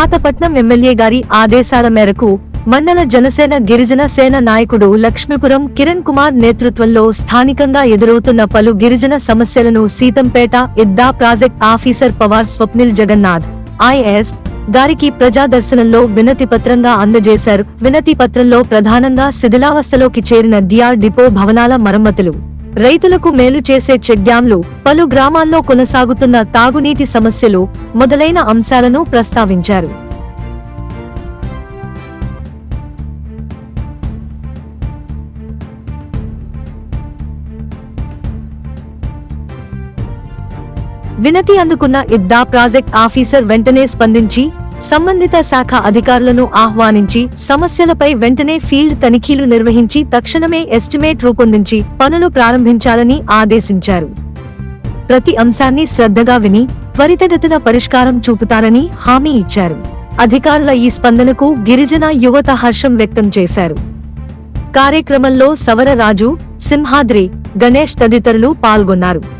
Pathapatnam MLA గారి ఆదేశాల మేరకు మండల జనసేన గిరిజన సేన నాయకుడు లక్ష్మీపురం కిరణ్ కుమార్ నేతృత్వంలో స్థానికంగా ఎదురవుతున్న పలు గిరిజన సమస్యలను Seethampeta ఇద్దా project officer Pawar Swapnil Jagannath IAS గారికి ప్రజాదర్శనంలో వినతి పత్రంగా అందజేశారు. వినతి పత్రంలో ప్రధానంగా శిథిలావస్థలోకి చేరిన డిఆర్ డిపో భవనాల మరమ్మతులు రైతులకు మేలు చేసే చెక్ డ్యాంలు పలు గ్రామాల్లో కొనసాగుతున్న తాగునీటి సమస్యలు మొదలైన అంశాలను ప్రస్తావించారు. వినతి అందుకున్న ఇద్దా ప్రాజెక్ట్ ఆఫీసర్ వెంటనే స్పందించి సంబంధిత శాఖ అధికారులను ఆహ్వానించి సమస్యలపై వెంటనే ఫీల్డ్ తనిఖీలు నిర్వహించి తక్షణమే ఎస్టిమేట్ రూపొందించి పనులు ప్రారంభించాలని ఆదేశించారు. ప్రతి అంశాన్ని శ్రద్ధగా విని త్వరితగతిన పరిష్కారం చూపుతారని హామీ ఇచ్చారు. అధికారుల ఈ స్పందనకు గిరిజన యువత హర్షం వ్యక్తం చేశారు. కార్యక్రమంలో సవరరాజు సింహాద్రి గణేష్ తదితరులు పాల్గొన్నారు.